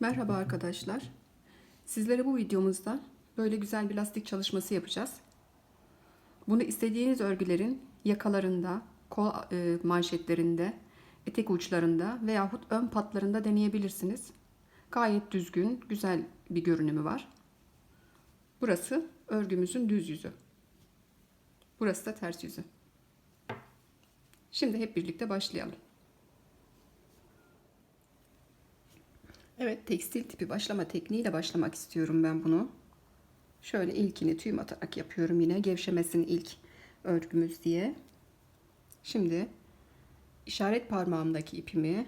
Merhaba arkadaşlar. Sizlere bu videomuzda böyle güzel bir lastik çalışması yapacağız. Bunu istediğiniz örgülerin yakalarında, kol e, manşetlerinde, etek uçlarında veyahut ön patlarında deneyebilirsiniz. Gayet düzgün, güzel bir görünümü var. Burası örgümüzün düz yüzü. Burası da ters yüzü. Şimdi hep birlikte başlayalım. Evet tekstil tipi başlama tekniğiyle başlamak istiyorum ben bunu. Şöyle ilkini tüyüm atarak yapıyorum yine gevşemesin ilk örgümüz diye. Şimdi işaret parmağımdaki ipimi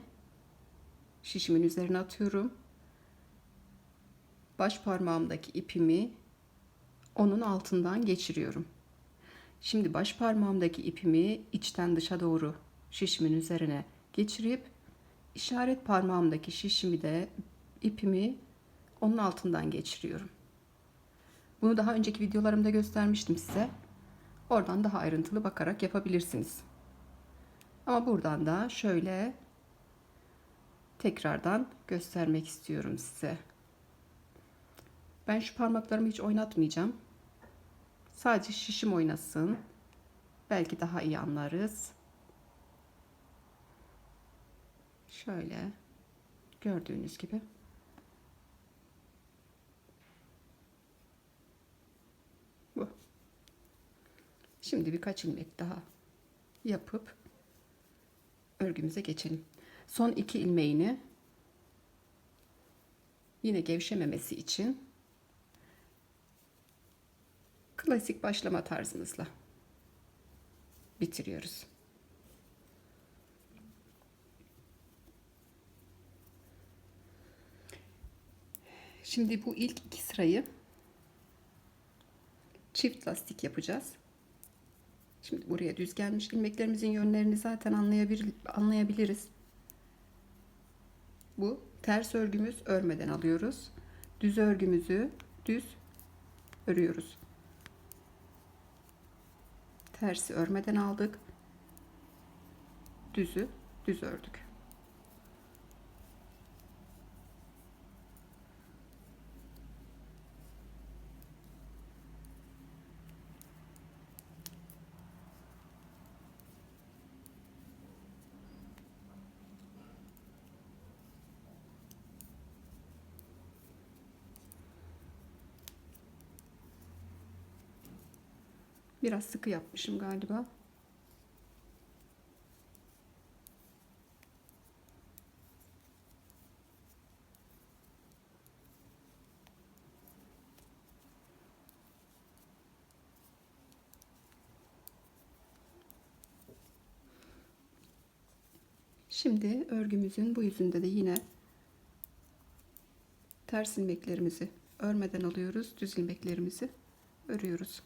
şişimin üzerine atıyorum. Baş parmağımdaki ipimi onun altından geçiriyorum. Şimdi baş parmağımdaki ipimi içten dışa doğru şişimin üzerine geçirip işaret parmağımdaki şişimi de ipimi onun altından geçiriyorum. Bunu daha önceki videolarımda göstermiştim size. Oradan daha ayrıntılı bakarak yapabilirsiniz. Ama buradan da şöyle tekrardan göstermek istiyorum size. Ben şu parmaklarımı hiç oynatmayacağım. Sadece şişim oynasın. Belki daha iyi anlarız. Şöyle gördüğünüz gibi. Bu. Şimdi birkaç ilmek daha yapıp örgümüze geçelim. Son iki ilmeğini yine gevşememesi için klasik başlama tarzımızla bitiriyoruz. Şimdi bu ilk iki sırayı çift lastik yapacağız. Şimdi buraya düz gelmiş ilmeklerimizin yönlerini zaten anlayabilir, anlayabiliriz. Bu ters örgümüz örmeden alıyoruz. Düz örgümüzü düz örüyoruz. Tersi örmeden aldık. Düzü düz ördük. Biraz sıkı yapmışım galiba. Şimdi örgümüzün bu yüzünde de yine ters ilmeklerimizi örmeden alıyoruz. Düz ilmeklerimizi örüyoruz.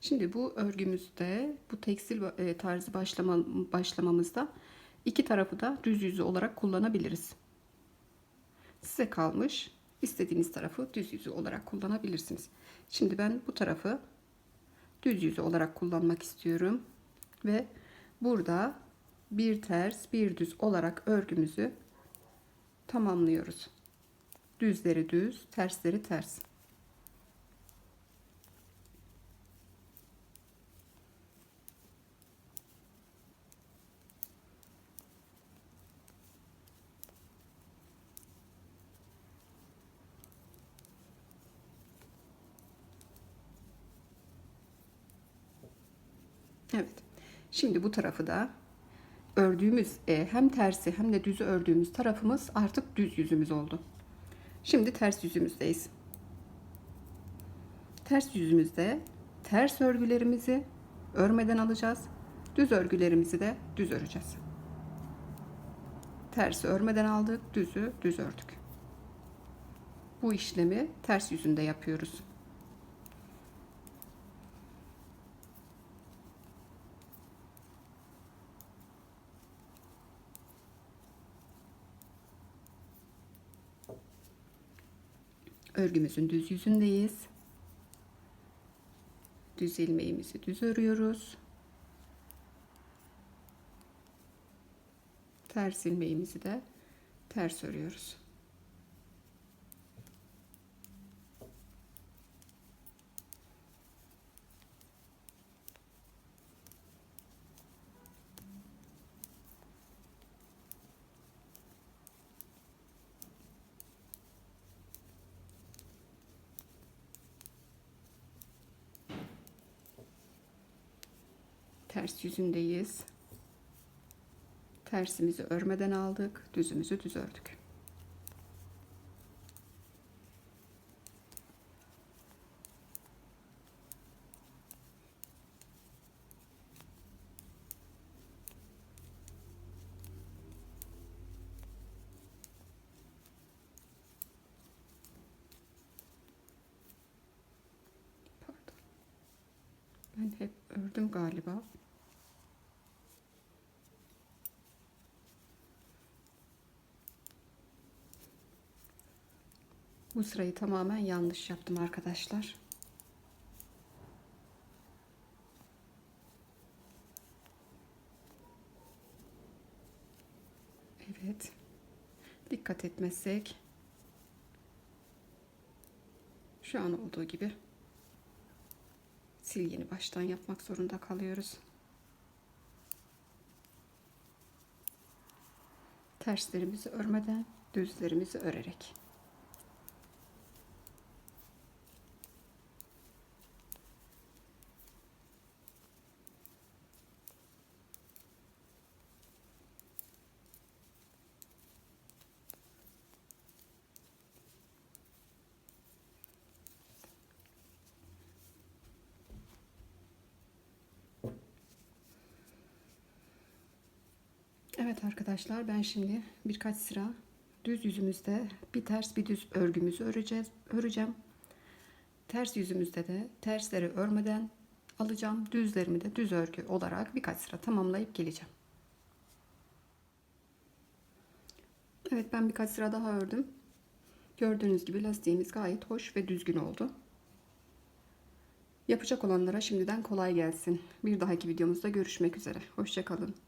Şimdi bu örgümüzde bu tekstil e, tarzı başlama, başlamamızda iki tarafı da düz yüzü olarak kullanabiliriz. Size kalmış. İstediğiniz tarafı düz yüzü olarak kullanabilirsiniz. Şimdi ben bu tarafı düz yüzü olarak kullanmak istiyorum. Ve burada bir ters bir düz olarak örgümüzü tamamlıyoruz. Düzleri düz, tersleri ters. Evet. Şimdi bu tarafı da ördüğümüz e, hem tersi hem de düzü ördüğümüz tarafımız artık düz yüzümüz oldu. Şimdi ters yüzümüzdeyiz. Ters yüzümüzde ters örgülerimizi örmeden alacağız. Düz örgülerimizi de düz öreceğiz. tersi örmeden aldık, düzü düz ördük. Bu işlemi ters yüzünde yapıyoruz. Örgümüzün düz yüzündeyiz. Düz ilmeğimizi düz örüyoruz. Ters ilmeğimizi de ters örüyoruz. Ters yüzündeyiz. Tersimizi örmeden aldık. Düzümüzü düz ördük. Pardon. Ben hep ördüm galiba. Bu sırayı tamamen yanlış yaptım arkadaşlar. Evet. Dikkat etmezsek şu an olduğu gibi silgini baştan yapmak zorunda kalıyoruz. Terslerimizi örmeden düzlerimizi örerek. Evet arkadaşlar ben şimdi birkaç sıra düz yüzümüzde bir ters bir düz örgümüzü öreceğiz, öreceğim. Ters yüzümüzde de tersleri örmeden alacağım. Düzlerimi de düz örgü olarak birkaç sıra tamamlayıp geleceğim. Evet ben birkaç sıra daha ördüm. Gördüğünüz gibi lastiğimiz gayet hoş ve düzgün oldu. Yapacak olanlara şimdiden kolay gelsin. Bir dahaki videomuzda görüşmek üzere. Hoşçakalın.